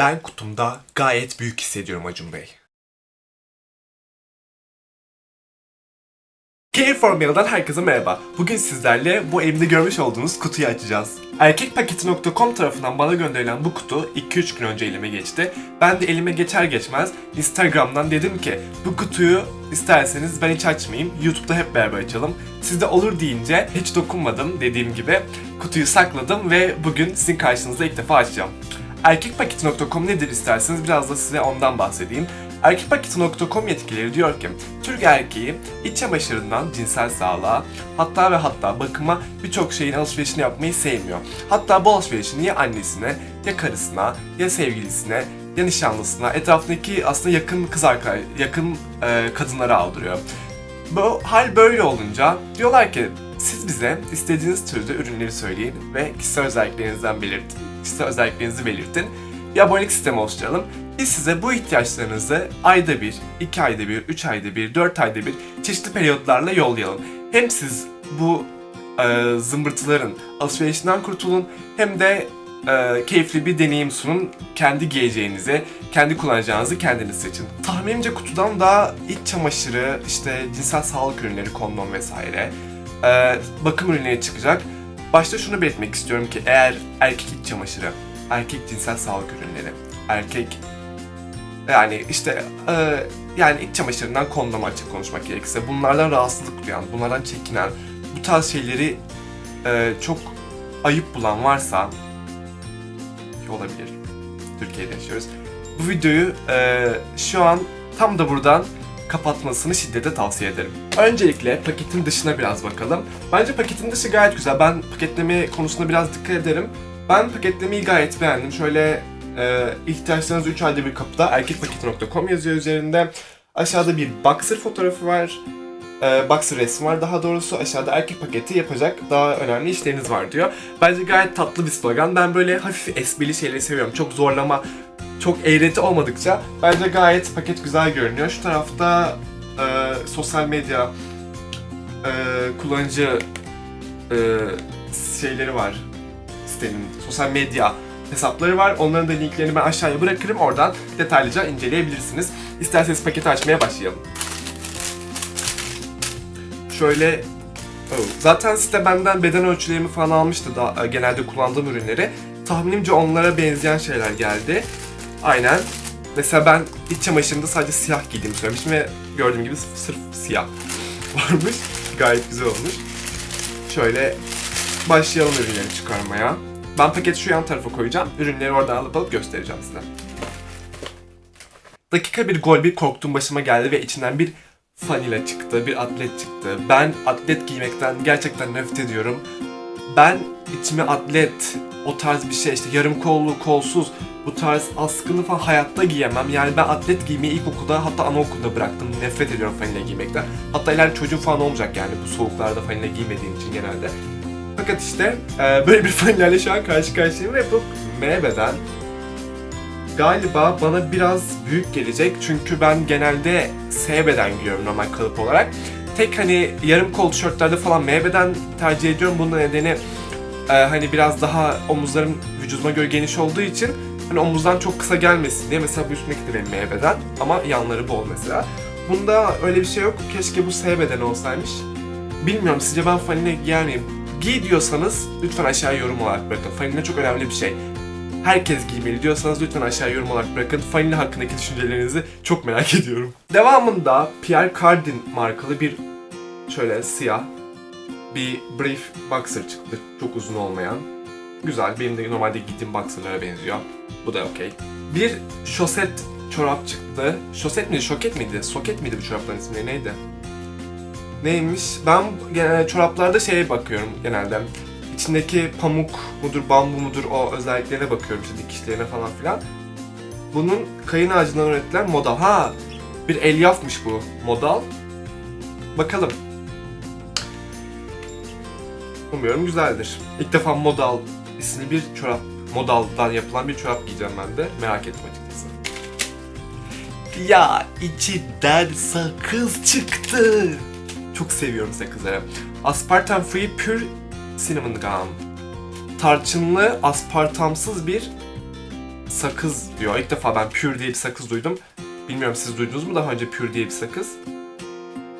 Ben kutumda gayet büyük hissediyorum Acun Bey. Care for Mail'dan herkese merhaba. Bugün sizlerle bu elimde görmüş olduğunuz kutuyu açacağız. Erkekpaketi.com tarafından bana gönderilen bu kutu 2-3 gün önce elime geçti. Ben de elime geçer geçmez Instagram'dan dedim ki bu kutuyu isterseniz ben hiç açmayayım, YouTube'da hep beraber açalım. Siz de olur deyince hiç dokunmadım dediğim gibi kutuyu sakladım ve bugün sizin karşınızda ilk defa açacağım. Erkekpaketi.com nedir isterseniz biraz da size ondan bahsedeyim. Erkekpaketi.com yetkilileri diyor ki Türk erkeği iç çamaşırından cinsel sağlığa hatta ve hatta bakıma birçok şeyin alışverişini yapmayı sevmiyor. Hatta bu alışverişini ya annesine ya karısına ya sevgilisine ya nişanlısına etrafındaki aslında yakın kız arkadaş, yakın e, kadınlara aldırıyor. Bu hal böyle olunca diyorlar ki siz bize istediğiniz türde ürünleri söyleyin ve kişisel özelliklerinizden belirtin. Kişisel özelliklerinizi belirtin. Bir abonelik sistemi oluşturalım. Biz size bu ihtiyaçlarınızı ayda bir, iki ayda bir, üç ayda bir, dört ayda bir çeşitli periyotlarla yollayalım. Hem siz bu e, zımbırtıların alışverişinden kurtulun hem de e, keyifli bir deneyim sunun. Kendi giyeceğinizi, kendi kullanacağınızı kendiniz seçin. Tahminimce kutudan da iç çamaşırı, işte cinsel sağlık ürünleri, kondom vesaire, e, bakım ürünleri çıkacak. Başta şunu belirtmek istiyorum ki eğer erkek iç çamaşırı, erkek cinsel sağlık ürünleri, erkek yani işte e, yani iç çamaşırından kondoma açık konuşmak gerekirse bunlardan rahatsızlık duyan, bunlardan çekinen, bu tarz şeyleri e, çok ayıp bulan varsa ki olabilir. Türkiye'de yaşıyoruz. Bu videoyu e, şu an tam da buradan kapatmasını şiddetle tavsiye ederim. Öncelikle paketin dışına biraz bakalım. Bence paketin dışı gayet güzel. Ben paketleme konusunda biraz dikkat ederim. Ben paketlemeyi gayet beğendim. Şöyle e, ihtiyaçlarınız 3 ayda bir kapıda erkekpaketi.com yazıyor üzerinde. Aşağıda bir boxer fotoğrafı var. E, boxer resmi var daha doğrusu. Aşağıda erkek paketi yapacak daha önemli işleriniz var diyor. Bence gayet tatlı bir slogan. Ben böyle hafif esprili şeyleri seviyorum. Çok zorlama, çok eğreti olmadıkça bence gayet paket güzel görünüyor. Şu tarafta e, sosyal medya e, kullanıcı e, şeyleri var sitenin. Sosyal medya hesapları var. Onların da linklerini ben aşağıya bırakırım. Oradan detaylıca inceleyebilirsiniz. İsterseniz paketi açmaya başlayalım. Şöyle Oh, Zaten site benden beden ölçülerimi falan almıştı da genelde kullandığım ürünleri. Tahminimce onlara benzeyen şeyler geldi. Aynen. Mesela ben iç çamaşırında sadece siyah giydiğimi söylemiştim ve gördüğüm gibi sırf siyah varmış. Gayet güzel olmuş. Şöyle başlayalım ürünleri çıkarmaya. Ben paketi şu yan tarafa koyacağım. Ürünleri oradan alıp alıp göstereceğim size. Dakika bir gol bir korktuğum başıma geldi ve içinden bir fanila çıktı, bir atlet çıktı. Ben atlet giymekten gerçekten nefret ediyorum. Ben içime atlet, o tarz bir şey işte yarım kollu, kolsuz, bu tarz askılı falan hayatta giyemem. Yani ben atlet giymeyi ilkokulda hatta anaokulda bıraktım. Nefret ediyorum fanila giymekten. Hatta ileride çocuğum falan olmayacak yani bu soğuklarda fanila giymediğim için genelde. Fakat işte e, böyle bir fanilerle şu an karşı karşıyayım ve bu M beden galiba bana biraz büyük gelecek çünkü ben genelde S beden giyiyorum normal kalıp olarak. Tek hani yarım kol tişörtlerde falan M beden tercih ediyorum. Bunun nedeni e, hani biraz daha omuzlarım vücuduma göre geniş olduğu için hani omuzdan çok kısa gelmesin diye mesela bu üstündeki de benim M ama yanları bol mesela. Bunda öyle bir şey yok. Keşke bu S beden olsaymış. Bilmiyorum sizce ben fanile giyer miyim? Giy diyorsanız lütfen aşağıya yorum olarak bırakın. Fanile çok önemli bir şey. Herkes giymeli diyorsanız lütfen aşağıya yorum olarak bırakın. Fanile hakkındaki düşüncelerinizi çok merak ediyorum. Devamında Pierre Cardin markalı bir şöyle siyah bir brief boxer çıktı. Çok uzun olmayan. Güzel. Benim de normalde giydiğim boxerlara benziyor. Bu da okey. Bir şoset çorap çıktı. Şoset miydi? Şoket miydi? Soket miydi bu çorapların isimleri neydi? Neymiş? Ben genelde çoraplarda şeye bakıyorum genelde. İçindeki pamuk mudur, bambu mudur o özelliklerine bakıyorum işte dikişlerine falan filan. Bunun kayın ağacından üretilen modal. Ha, bir elyafmış bu modal. Bakalım. Umuyorum güzeldir. İlk defa modal isimli bir çorap, modaldan yapılan bir çorap giyeceğim ben de. Merak ettim açıkçası. Ya içinden sakız çıktı. Çok seviyorum sakızları. Aspartam Free Pure Cinnamon Gum. Tarçınlı, aspartamsız bir sakız diyor. İlk defa ben Pure diye bir sakız duydum. Bilmiyorum siz duydunuz mu daha önce Pure diye bir sakız?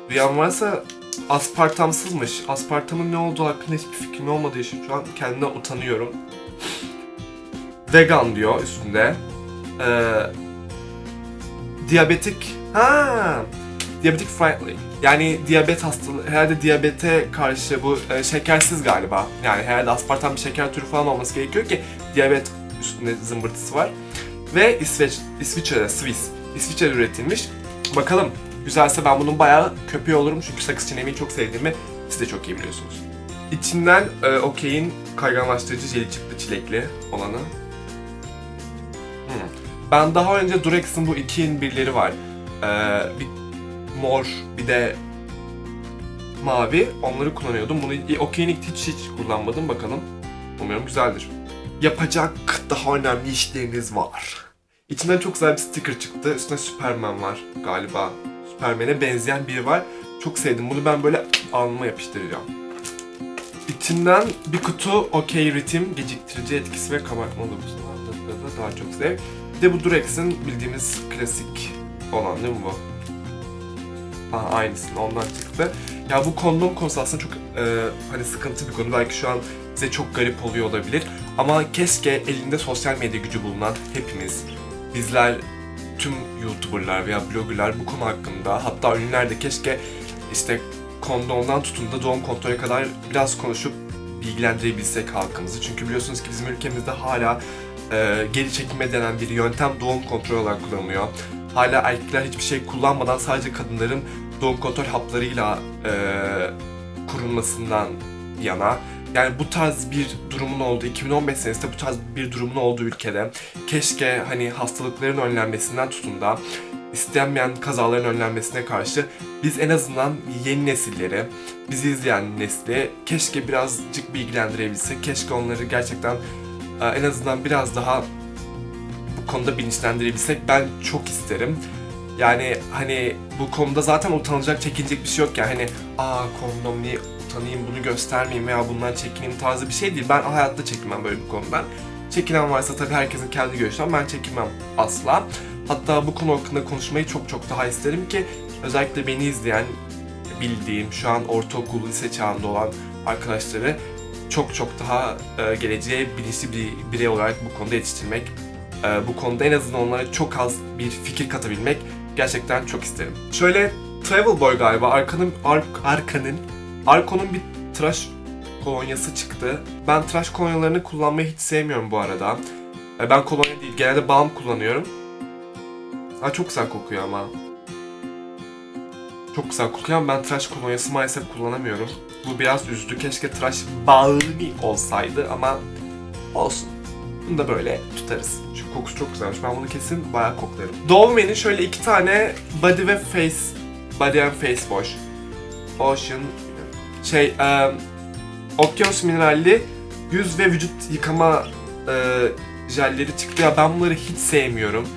Duyan varsa aspartamsızmış. Aspartamın ne olduğu hakkında hiçbir fikrim olmadığı için şu an kendime utanıyorum. Vegan diyor üstünde. Ee, diyabetik... Ha, diyabetik friendly. Yani diyabet hastalığı, herhalde diyabete karşı bu e, şekersiz galiba. Yani herhalde aspartam bir şeker türü falan olması gerekiyor ki diyabet üstünde zımbırtısı var. Ve İsveç, İsviçre'de, Swiss, İsviçre'de üretilmiş. Bakalım güzelse ben bunun bayağı köpeği olurum çünkü sakız çiğnemeyi çok sevdiğimi siz de çok iyi biliyorsunuz. İçinden e, Okey'in kayganlaştırıcı jeli çıktı çilekli olanı. Hmm. Ben daha önce Durex'in bu 2'in birleri var. Ee, bir mor bir de mavi. Onları kullanıyordum. Bunu Okey'in hiç hiç kullanmadım. Bakalım. Umarım güzeldir. Yapacak daha önemli işleriniz var. İçinden çok güzel bir sticker çıktı. Üstüne Superman var galiba. Superman'e benzeyen biri var. Çok sevdim. Bunu ben böyle alnıma yapıştıracağım. İçinden bir kutu OK ritim, geciktirici etkisi ve kabartma dokusundan daha çok sev. Bir de bu Durex'in bildiğimiz klasik olan değil mi bu? Aa, aynısını ondan çıktı. Ya bu kondom konusu aslında çok e, hani sıkıntı bir konu. Belki şu an size çok garip oluyor olabilir. Ama keşke elinde sosyal medya gücü bulunan hepimiz, bizler, tüm YouTuber'lar veya bloggerlar bu konu hakkında hatta ünlüler de keşke işte kondomdan tutun da doğum kontrolü kadar biraz konuşup bilgilendirebilsek halkımızı. Çünkü biliyorsunuz ki bizim ülkemizde hala e, geri çekilme denen bir yöntem doğum kontrolü olarak kullanılıyor. Hala erkekler hiçbir şey kullanmadan sadece kadınların doğum kontrol haplarıyla e, kurulmasından yana. Yani bu tarz bir durumun olduğu, 2015 senesinde bu tarz bir durumun olduğu ülkede keşke hani hastalıkların önlenmesinden tutun da istenmeyen kazaların önlenmesine karşı biz en azından yeni nesilleri, bizi izleyen nesli keşke birazcık bilgilendirebilsek. Keşke onları gerçekten e, en azından biraz daha bu konuda bilinçlendirebilsek ben çok isterim. Yani hani bu konuda zaten utanılacak, çekinecek bir şey yok yani hani aa kondom niye utanayım, bunu göstermeyeyim veya bundan çekineyim tarzı bir şey değil. Ben hayatta çekinmem böyle bir konudan. Çekinen varsa tabii herkesin kendi görüşü ama ben çekinmem asla. Hatta bu konu hakkında konuşmayı çok çok daha isterim ki özellikle beni izleyen, bildiğim, şu an ortaokul, lise çağında olan arkadaşları çok çok daha e, geleceğe bilinçli bir birey olarak bu konuda yetiştirmek, e, bu konuda en azından onlara çok az bir fikir katabilmek gerçekten çok isterim. Şöyle Travel Boy galiba Arka'nın Ar Arka'nın Arko'nun bir tıraş kolonyası çıktı. Ben tıraş kolonyalarını kullanmayı hiç sevmiyorum bu arada. E, ben kolonya değil genelde balm kullanıyorum. Ha çok güzel kokuyor ama. Çok güzel kokuyor ama ben tıraş kolonyası maalesef kullanamıyorum. Bu biraz üzdü. Keşke tıraş balmi olsaydı ama olsun. Bunu da böyle tutarız. Çünkü kokusu çok güzelmiş. Ben bunu kesin bayağı koklarım. Dolmen'in şöyle iki tane body ve face, body and face wash. Ocean, şey, e, okyanus mineralli yüz ve vücut yıkama e, jelleri çıktı. Ya ben bunları hiç sevmiyorum.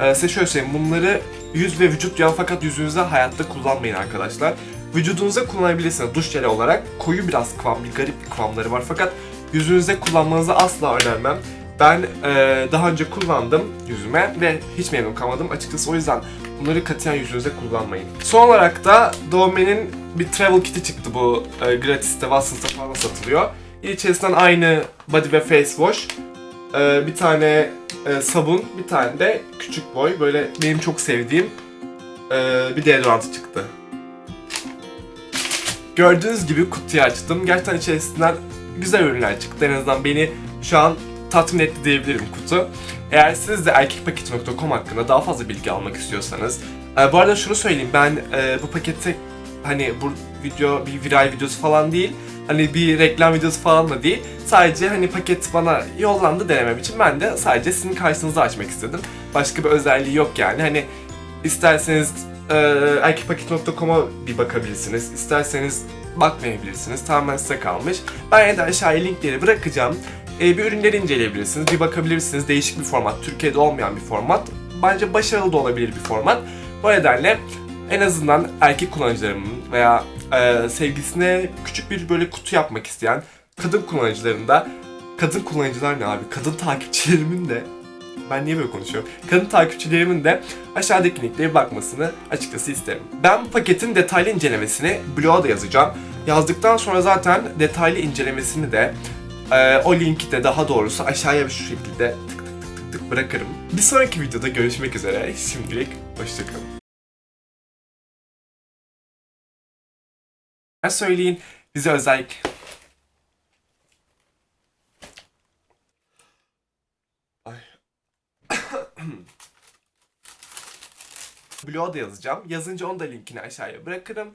E, size şöyle söyleyeyim. Bunları yüz ve vücut yağı fakat yüzünüze hayatta kullanmayın arkadaşlar. Vücudunuza kullanabilirsiniz duş jeli olarak. Koyu biraz kıvam, bir garip bir kıvamları var fakat yüzünüze kullanmanızı asla önermem. Ben e, daha önce kullandım yüzüme ve hiç memnun kalmadım açıkçası o yüzden bunları katiyen yüzünüze kullanmayın. Son olarak da Doğmen'in bir travel kit'i çıktı bu e, gratis'te, Watson's'ta falan satılıyor. İçerisinden aynı body ve face wash, e, bir tane e, sabun, bir tane de küçük boy böyle benim çok sevdiğim e, bir deodorantı çıktı. Gördüğünüz gibi kutuyu açtım. Gerçekten içerisinden güzel ürünler çıktı. En azından beni şu an tatmin etti diyebilirim kutu. Eğer siz de erkekpaket.com hakkında daha fazla bilgi almak istiyorsanız e, bu arada şunu söyleyeyim ben e, bu pakette hani bu video bir viral videosu falan değil hani bir reklam videosu falan da değil. Sadece hani paket bana yollandı denemem için ben de sadece sizin karşınıza açmak istedim. Başka bir özelliği yok yani. Hani isterseniz e, erkekpaket.com'a bir bakabilirsiniz isterseniz bakmayabilirsiniz. Tamamen size kalmış. Ben de aşağıya linkleri bırakacağım e, bir ürünleri inceleyebilirsiniz, bir bakabilirsiniz. Değişik bir format, Türkiye'de olmayan bir format. Bence başarılı da olabilir bir format. Bu nedenle en azından erkek kullanıcılarımın veya e, sevgisine küçük bir böyle kutu yapmak isteyen kadın kullanıcıların da kadın kullanıcılar ne abi? Kadın takipçilerimin de Ben niye böyle konuşuyorum? Kadın takipçilerimin de aşağıdaki linklere bakmasını açıkçası isterim. Ben bu paketin detaylı incelemesini bloğa da yazacağım. Yazdıktan sonra zaten detaylı incelemesini de e, o linki de daha doğrusu aşağıya şu şekilde tık tık tık tık tık bırakırım. Bir sonraki videoda görüşmek üzere. Şimdilik hoşçakalın. Söyleyin bize özel Ay. Blog'a da yazacağım. Yazınca onu da linkini aşağıya bırakırım.